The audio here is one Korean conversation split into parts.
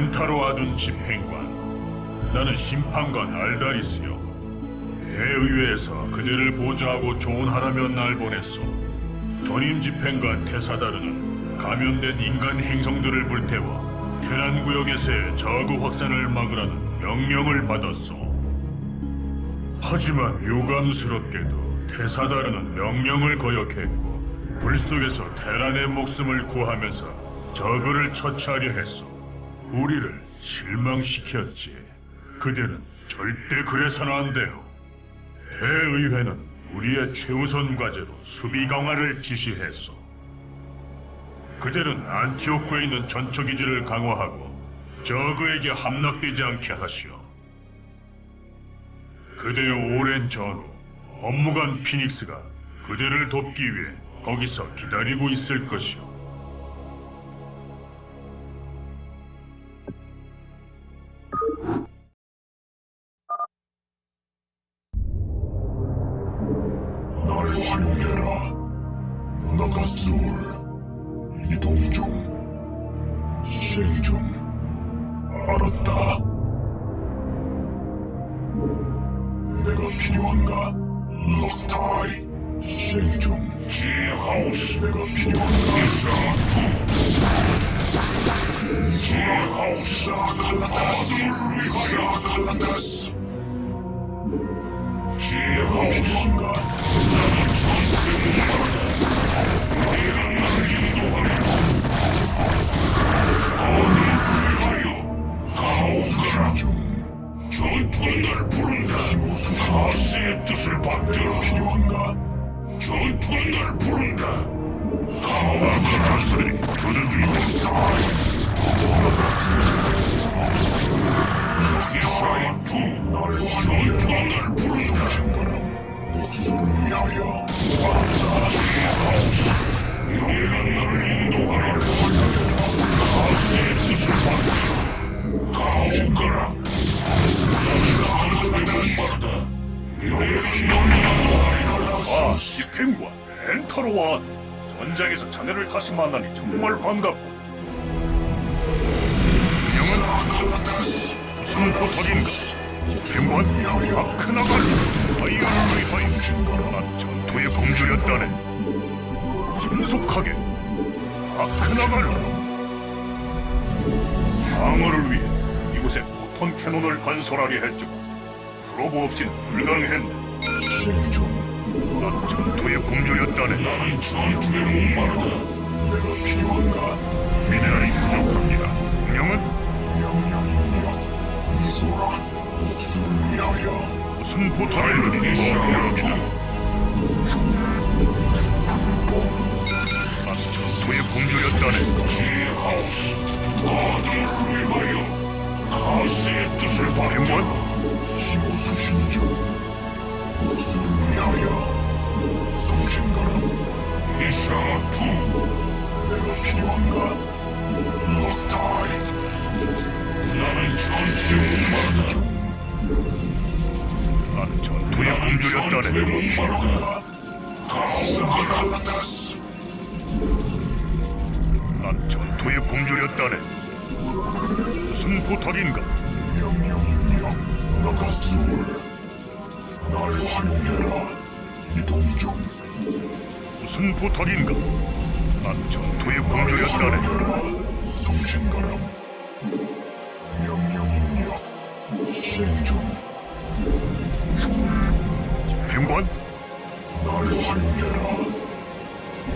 멘타로 아둔 집행관 나는 심판관 알다리스요. 대의회에서 그대를 보좌하고 조언하라며 날 보냈소. 전임 집행관 테사다르는 감염된 인간 행성들을 불태워 테란 구역에서의 저그 확산을 막으라는 명령을 받았소. 하지만 유감스럽게도 테사다르는 명령을 거역했고 불 속에서 테란의 목숨을 구하면서 저그를 처치하려 했소. 우리를 실망시켰지. 그대는 절대 그래서는 안 돼요. 대의회는 우리의 최우선 과제로 수비 강화를 지시했소. 그대는 안티오크에 있는 전초 기지를 강화하고 저그에게 함락되지 않게 하시오. 그대의 오랜 전후 업무관 피닉스가 그대를 돕기 위해 거기서 기다리고 있을 것이오. 필요한가? 럭타이 실행 중 지하우스 내가 필요한가? 지하우스 사칼라다스 사칼라다스 지하우스 필요한가? 가오스가 전장에서 자네를 다시 만나니 정말 반갑고. 명은 무슨 포털인가? 집행관 아크나갈 아이언을 위하여 난 전투의 공주였다네. 신속하게 아크나갈 방어를 위해 이곳에 포톤 캐논을 건설하려 했지만 프로브 없이는 불가능했네. 중 난 전투의 공주였다네. 나는 전투에 목마르다 내가 필요한가? 미네랄이 부족합니다. 명은 명령 입력 미소라 목숨을 위하여 무슨 포탈을 필요합니다. 난 전투의 공주였다네. 지하우스 아들을 위하여 가시의 뜻을 병관 받들어 힘을 수신 중 목숨을 위하여 성신가람 이샤 투 내가 필요한가? 럭타이 나는 전투에 목마르다 난 전투의 공주였다네. 목마르다 가오갈라다스 난 전투의 공주였다네. 무슨 포탈인가? 명령 입력 나가솔 날 활용해라. 이동 중 무슨 포탈인가? 난 전투의 공주였다네. 활용해라 성신가람. 명령 입력 실행 중 병관? 날 활용해라.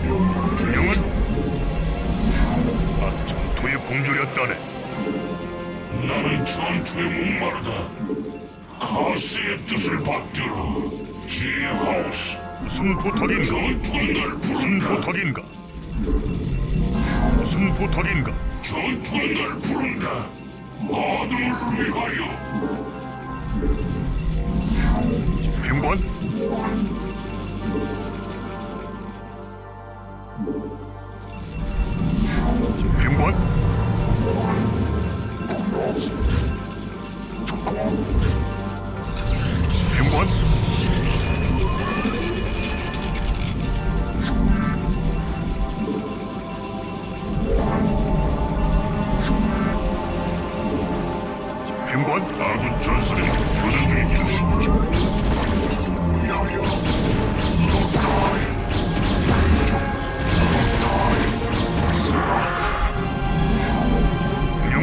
명령 대기 중 난 전투의 공주였다네. 나는 전투에 목마르다 가시의 뜻을 받들어 지하우스 무슨 포탈인가? 전투는 날 무슨 부른다 포탈인가? 무슨 포탈인가? 전투는 날 부른다 아들을 위하여 병관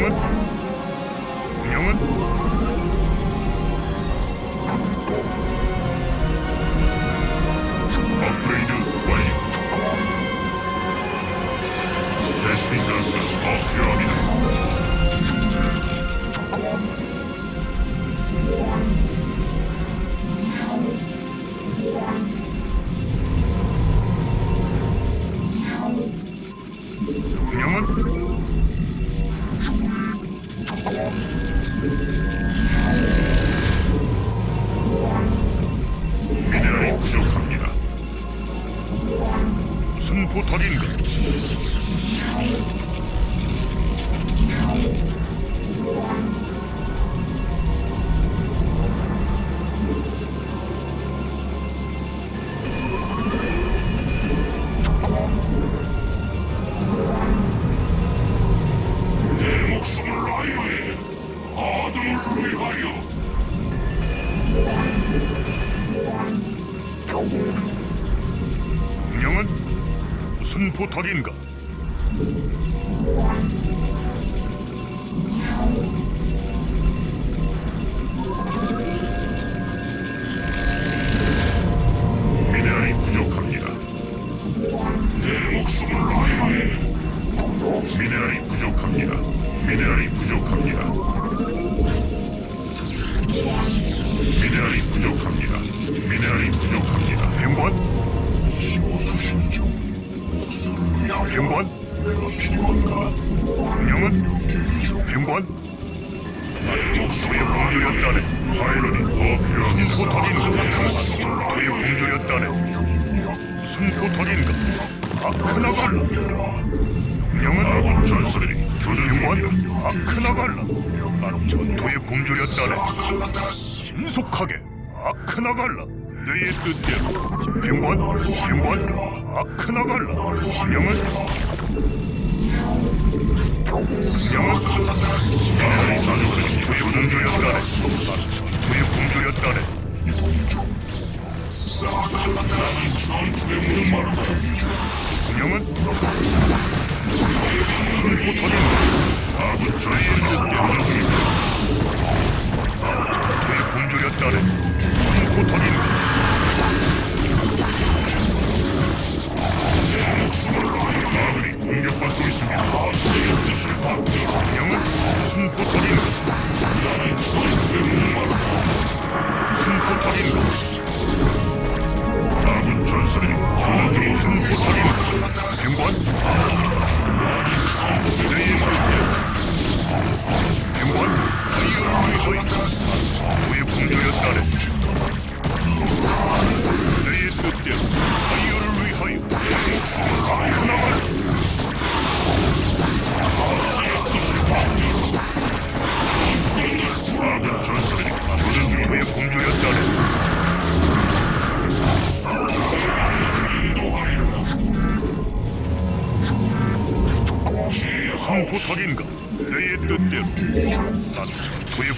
명 무슨 부탁인가? 미네랄이 부족합니다. 내 목숨을 라이오에. 미네랄이 부족합니다. 미네랄이 부족합니다. 미네랄이 부족합니다. 미네랄이 부족합니다. 행관 수신 중. 행관 내가 필요한가? 명은. 행관 목숨을 공주였다네. 파일럿이 더 필요합니다. 부탁인가? 전투의 공주였다네. 무슨 부탁인가? 아크나갈라. 명은 아군 전설이 교전 중입니다. 아크나갈라 나는 전투의 공주였다네. 신속하게 아크나갈라 너의 뜻대로 병관 병관 아크나갈라 명은 명은 미네랄이 가져오니 전투의 공주였다네 나는 전투의 공주였다네 아칼라다스. 전투의 목마르다. 명은 교전 중입니다. 전투의 공주였다네 아군이 공격받고 있습니다. 아스의 뜻을 받들어. 명은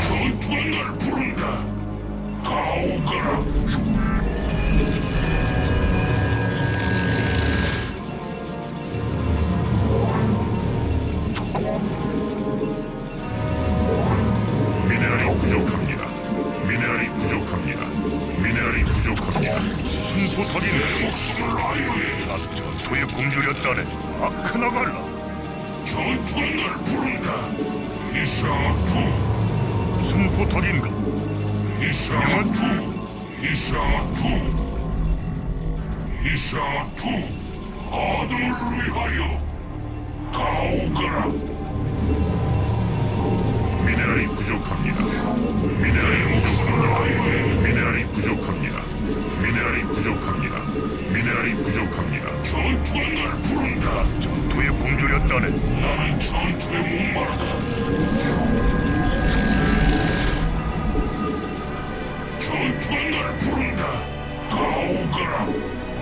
전투가 날 부른다. 가오거라. 미네랄이 부족합니다. 미네랄이 부족합니다. 미네랄이 부족합니다. 무슨 포탄인가 목숨을 라이오에 난 전투의 공주였다네 아크나갈라 전투의 날 부른다. 이샤투. 무슨 부탁인가? 이샤투. 이샤투. 이샤투. 아둠을 위하여 가오가라. 미네랄이 부족합니다. 미네랄이 목숨을 아이오에 미네랄이 부족합니다. 미네랄이 부족합니다. 미네랄이 부족합니다. 전투한 날 부른다. 전투에 굶주렸다는 나는 전투에 목마르다. 전투한 날 부른다. 가오가라.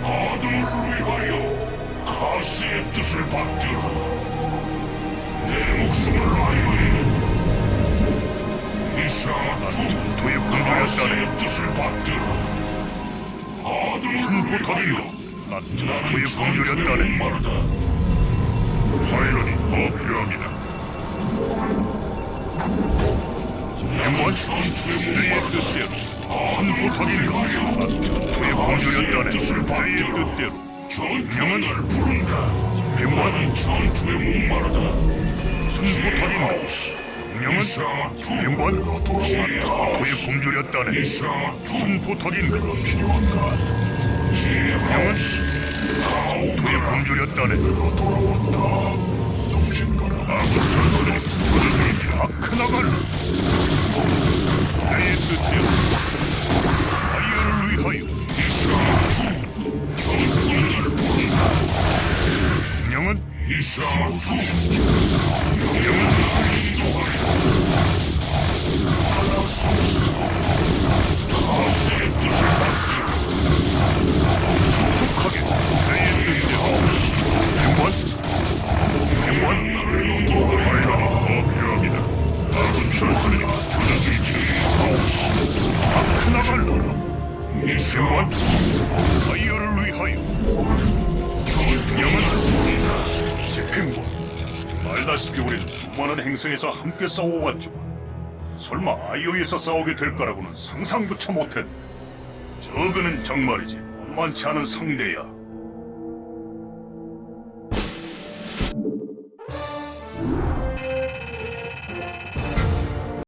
아들을 위하여 가시의 뜻을 받들어. 내 목숨을 아유해. 이샤 전투에 굶주렸다는 가시의 뜻을 받들어. 무슨 부탁인가? 난 전투의 공주였다네. 목마르다. 파일럿이 더 필요합니다. 전투에 내 목마르다. 뜻대로 무슨? 난 전투의 공주였다네. 내 뜻대로 전투는 날 부른다. 영원 전투에 목마르다. 무슨 부탁인가? 명은 무슨 부탁인가? 필요한가? 명은 전투의 공주였다네. 돌아왔다. 성신가라. 아군 전술이 쏟아집니다. 아크나갈 내 뜻대로 아이어를 위하여 부른다. 명은 알다시피 우린 수많은 행성에서 함께 싸워왔지만 설마 아이오에서 싸우게 될 거라고는 상상조차 못했네. 저그는 정말이지 만만치 않은 상대야